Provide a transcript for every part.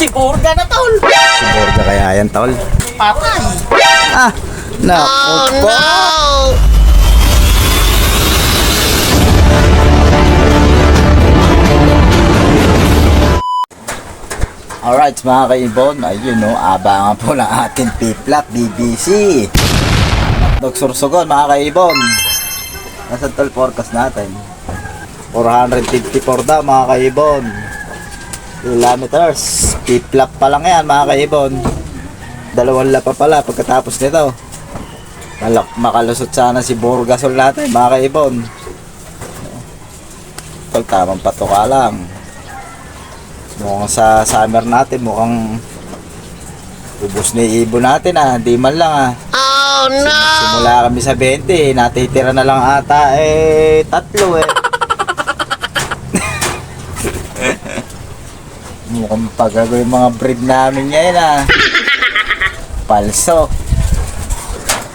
Si Burga na tol. Borga kaya yan, tol. Patay. Ah, naku po. Alright mga kaibon, ayun no, abangan po ng ating P-Flap BBC. Dog Sursugon mga kaibon. Nasa tol forecast natin. 454 daw mga kaibon. Kilometers. P-Flap pa lang yan mga kaibon. Dalawang lapa pala pagkatapos nito. Malak makalusot sana si Burgasol natin mga kaibon. Tol, tamang patuka lang. Mukhang sa summer natin, mukhang ubos na ibon natin ah. Di man lang ah. Oh no! Simula kami sa 20, natitira na lang ata eh tatlo eh. Mukhang pagago yung mga breed namin ngayon ah. Palso.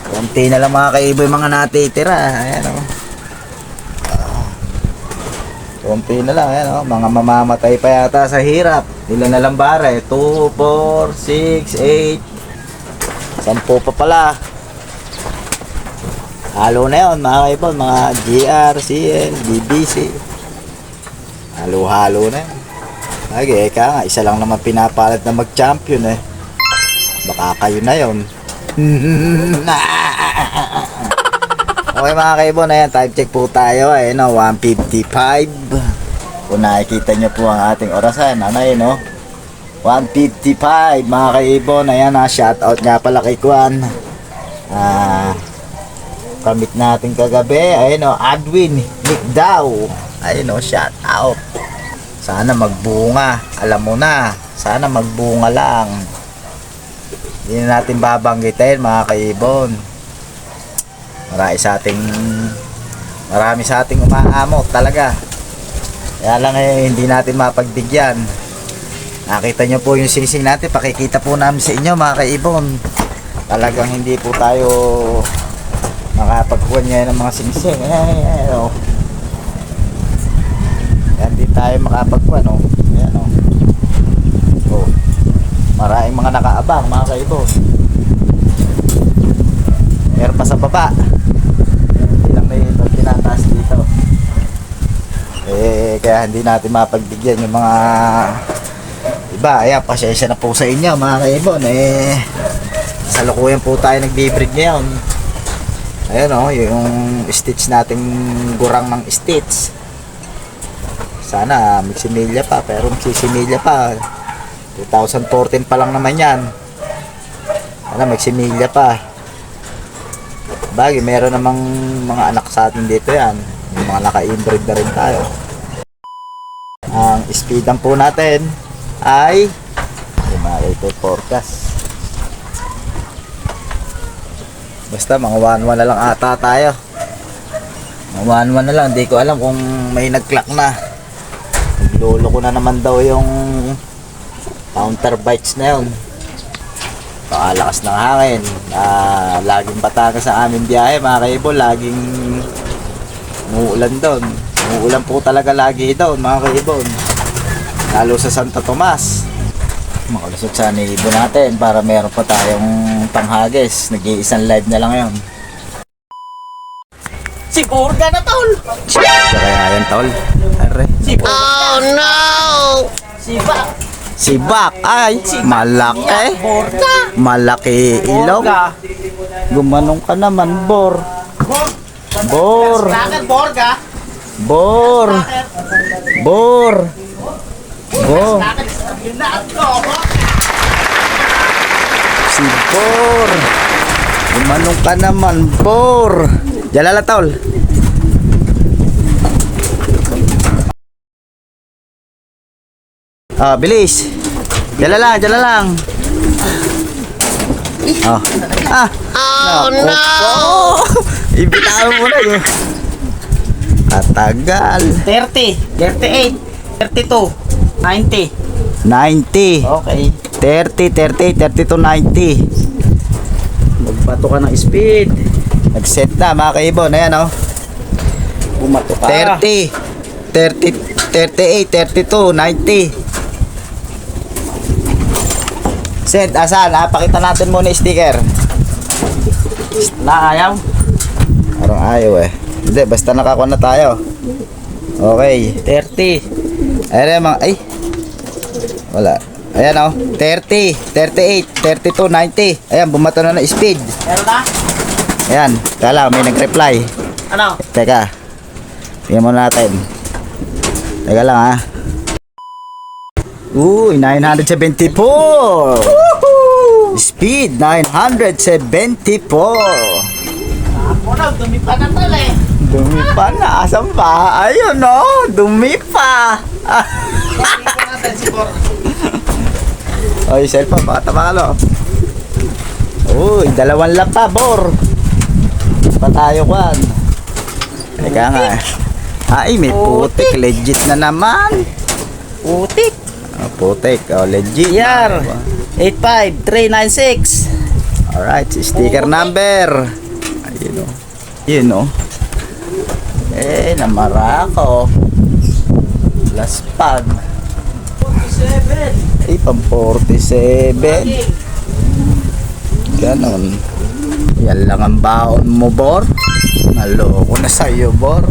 Kunti na lang mga kaibo yung mga natitira. Ayan o. Kunti na lang, ayan o. Mga mamamatay pa yata sa hirap. Ilan na lang bare? 2, 4, 6, 8. Sampo pa pala. Halo na yun, mga kaibon. Mga GR, CL, BBC. Halo-halo na yun. Lagi, eka nga. Isa lang naman pinapalit na mag-champion eh. Baka kayo na yun. okay mga kaibon, ayan, time check po tayo. Ayan o, 155. Kung nakikita nyo po ang ating orasan, ano yun o? 155 mga kaibon. Ayan na, shoutout nga pala kay Kwan. Ah, kamit natin kagabi. Ayun o, Adwin Nickdaw. Ayun o, shoutout. Sana magbunga. Alam mo na, sana magbunga lang. Hindi na natin babanggitin mga kaibon. Marami sa ating marami sa ating umaamot talaga. Kaya lang eh, hindi natin mapagbigyan. Nakita nyo po yung singsing natin, pakikita po namin sa inyo mga kaibon. Talagang hindi po tayo makapagkuhan ngayon ng mga singsing. Ayan, ayan, oh. Yan din tayo makapagkuhan, oh. Ayan, oh. Oh. Maraming mga nakaabang mga kaibon. Meron pa sa baba. Hindi lang may tinataas dito. Eh, kaya hindi natin mapagbigyan yung mga iba. Ayan, pasensya na po sa inyo mga kaibon. Eh, sa lukuyan po tayo nagbe-breed ngayon. Ayan o, yung stitch nating gurang ng stitch. Sana magsimilya pa, pero magsisimilya pa. 2014 pa lang naman yan. Sana magsimilya pa. Bagay, meron namang mga anak sa atin dito yan. Yung mga naka-inbreed na rin tayo. Ang speedan po natin ay Lumalay forecast. Basta mga 1-1 na lang ata tayo. Mga 1-1 na lang. Hindi ko alam kung may nag-clock na. Lolo ko na naman daw yung counter bites na yun. Pakalakas ng hangin. Ah, laging bataka sa amin biyahe mga kaibol. Laging umuulan doon. Umuulan po talaga lagi doon mga kaibol. Lalo sa Santo Tomas. Makalusot sana ibon natin para meron pa tayong panghagis. Nag-iisang live na lang yun. Si Burga na tol. Kaya yan tol. Are. Si Burga. Oh no! Si Ba. Si Bak ay malaki. Burga. Malaki ilong. Gumanong ka naman, Bor. Bor. Bakit Burga? Bor. Bor. Bor. Si Bor. Gumanong ka naman, Bor. Jalala tol. Ah, bilis. Dala lang, dala lang. Oh. Ah. Oh no! Ibitaw mo na yun. Katagal. 30, 38, 32, 90. 90. Okay. 30, 30, 30 to 90. Magbato ka ng speed. Nag-set na mga kaibon. Ayan o. Oh. Bumato ka. 30, 30, 38, 32, 90. Sent, asan? Ah, pakita natin muna yung sticker. Na ayaw. Parang ayaw eh. Hindi, basta nakakuha na tayo. Okay. 30. Ayan mga, ay. Wala. Ayan oh. 30, 38, 32, 90. Ayan, bumato na na speed. Meron na? Ayan, kala, may nag-reply. Ano? Teka. Tingnan muna natin. Teka lang ha. Uy, 974. Speed 974. Ako na, dumi pa na tol eh. Dumi pa na. Asan pa? Ayun no. Dumi pa. Ah. Oy, cellphone. Baka tabalo. Uy, dalawang lap pa, bor. Pa tayo kwan. Teka nga. Ay, may putik. Legit na naman. Putik. Ah, putik. Oh, legit. Yar. 85396. Alright, sticker number. Ayun o. Yun o. Eh, namarako. Plus pag. 47. Ay, pang 47. Ganon. Yan lang ang baon mo, Bor. Naloko na sa'yo, Bor.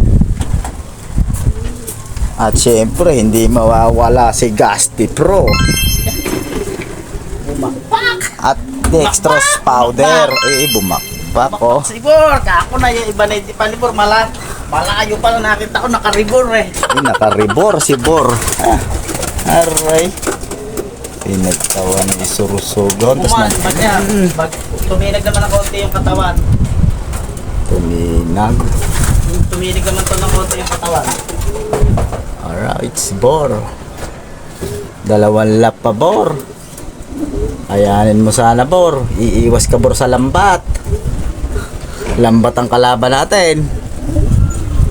At syempre, hindi mawawala si Gasti Pro. Bumakpak. At dextrose powder. Eh, bumakpak oh. Si Bor. Kako na yung iba na hindi pa ni Bor. Mala. Malayo pa na nakita ko nakaribor eh. Ay, nakaribor si Bor. Ah, aray. Pinagtawan ni Surusugon. Tapos Kuman, na pag niya. Pag tuminig naman ng konti yung katawan. tuminag. Tuminig naman to ng konti yung katawan. Alright, Bor. Dalawang lap pa, Bor. Ayanin mo sana, Bor. Iiwas ka, Bor, sa lambat. Lambat ang kalaban natin.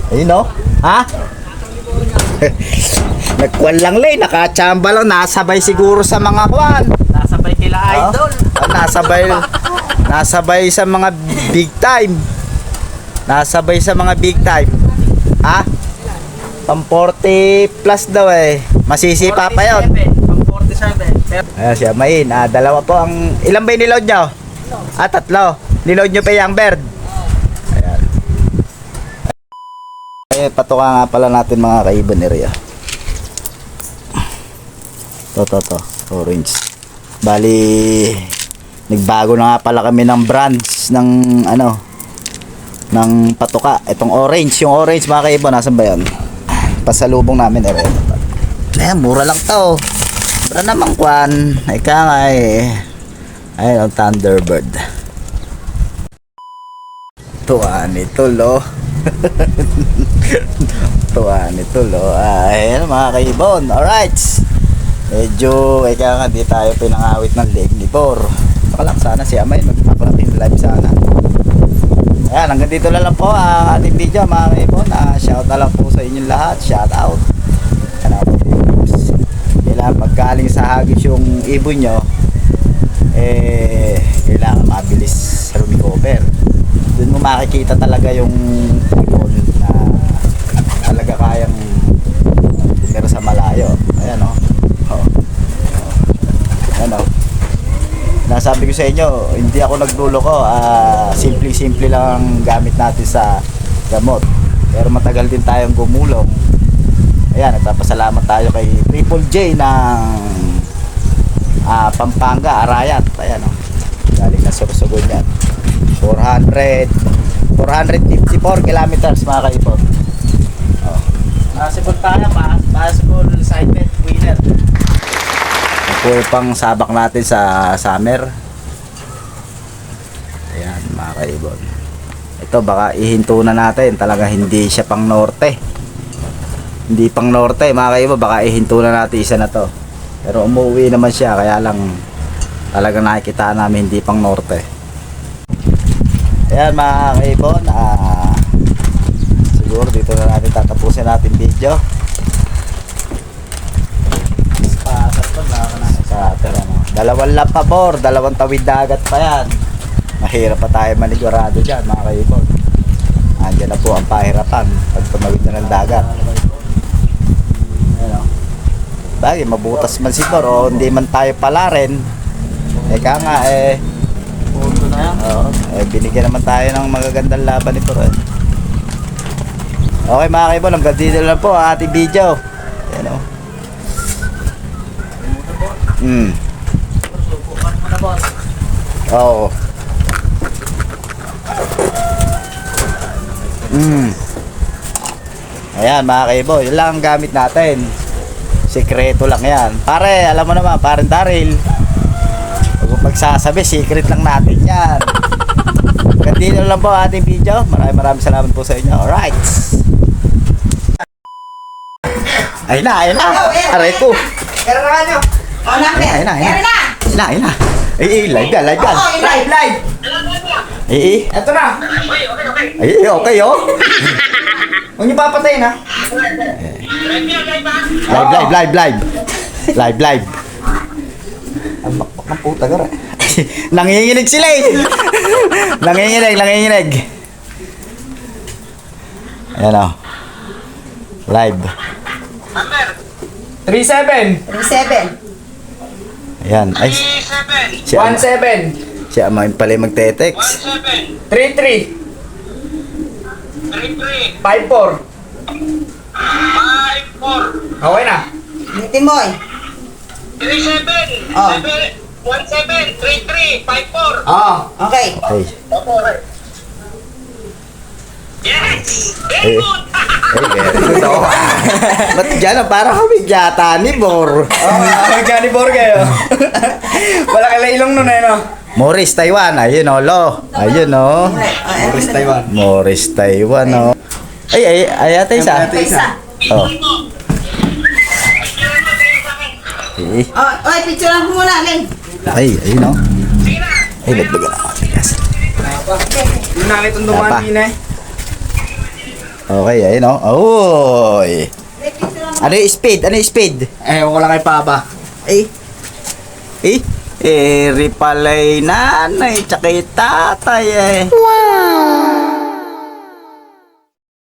Ayun, no? Ha? Nagkwan lang, Lay. Nakachamba lang. Nasabay siguro sa mga kwan. Nasabay kila idol. Ah, nasabay nasabay sa mga big time. Nasabay sa mga big time. Ha? Pang 40 plus daw eh. Masisipa pa yun. 47, Pang 47. Pero Ayan siya, Main. Ah, dalawa po ang... Ilan ba yung niload nyo? Ah, tatlo. Niload nyo pa yung bird? Ayan. Eh, patuka nga pala natin mga kaibon area. To, to, to. Orange. Bali, nagbago na nga pala kami ng brands ng ano, ng patuka. Itong orange. Yung orange mga kaibon, nasan ba yun? Pasalubong namin area. Ayan, mura lang to. Mura naman kwan. Ika nga eh. Ayun ang Thunderbird. Tuwa ni Tulo. Tuwa ni Tulo. Ayun mga kaibon. Alright. Medyo, ika nga, di tayo pinangawit ng leg ni Bor. Lang sana si Amay magpaparating live sana. Ayan, hanggang dito na lang po ang ating video mga kaibon. Ah, shout na lang po sa inyong lahat. Shout out. Kailangan paggaling sa hagis yung ibon nyo eh kailangan mabilis recover dun mo makikita talaga yung ibon na talaga kayang pero sa malayo ayan o oh. oh. ayan o nasabi ko sa inyo hindi ako nagluloko ah, simple simple lang ang gamit natin sa gamot pero matagal din tayong gumulong Ayan, nagpapasalamat tayo kay Triple J ng ah, Pampanga, Arayat. Ayan o. Galing na Sorsogon yan. 400 454 kilometers mga kaipon. Oh. possible tayo. Possible bet winner. Full pang sabak natin sa summer. Ayan mga kaibon. Ito baka ihinto na natin. Talaga hindi siya pang norte. Hindi pang norte mga kaibo. Baka ihinto na natin isa na to. Pero umuwi naman siya. Kaya lang talagang nakikita namin hindi pang norte. Ayan mga kaibon. Ah, siguro dito na natin tatapusin natin video. Pa, sa ito, wala ka na. Cutter, ano. Dalawang lap pa bor, dalawang tawid dagat pa yan. Mahirap pa tayo manigurado dyan, mga kaibon. Andiyan na po ang pahirapan pag tumawid na ng dagat. Ano? Bagay, mabutas man siguro, o hindi man tayo pala rin. Eka nga eh. Punto na yan. Oo. Eh, binigyan naman tayo ng magagandang laban ni Puro. Okay mga kaibon, hanggang dito lang po ang ating video. Yan o. Hmm. Subukan mo na boss. Oo. Hmm. Ayan mga kaibo, yun lang ang gamit natin. Sikreto lang yan. Pare, alam mo naman, parang Daryl. Huwag mo pagsasabi, secret lang natin yan. Hanggang dito lang po ating video. Maraming maraming salamat po sa inyo. Alright. Ayun na, ayun na. Aray ko. Ayun na, ayun na. Ayun na, ayun na. Eh, eh, live yan, live yan. Oo, live, live. Eh, eh. Ito na. Ay, eh, okay, oh. Huwag niyo papatayin, ha? Live, live, live, live. Live, live. Ang bakbak ng puta gara. nanginginig sila eh. nanginginig, nanginginig. Ayan o. Live. 3-7. 37. Ayan. Ay, si Ama, 1-7. si Ama yung pala yung magte-text. 3-3. 5-4. Okay na. Bitin mo eh. 37, Oh. 17, 33, 54. Oo. Okay. Ay, Yes! Very good! very good oh. Ba't dyan ah, parang kami yata ni Bor. Oo, oh, Johnny Borge, oh. Wala kala ilong nun, eh, no? Morris Taiwan, ayun o, lo. Ayun o. Morris Taiwan. Morris Taiwan o. Ay, ay, ay, ate isa. Ate isa. Oh. Eh, Oh, oy, picture lang mo muna, Ling. Ay, ayun o. Ay, nagbaga na ako. Tigas. Yung nakit ang Apa? dumaan din, eh. Okay, ayun o. Oy. Ano yung speed? Ano yung speed? Eh, wala kay Papa. Eh. Eh. Eh, ripalay nanay, tsaka yung tatay eh. Wow.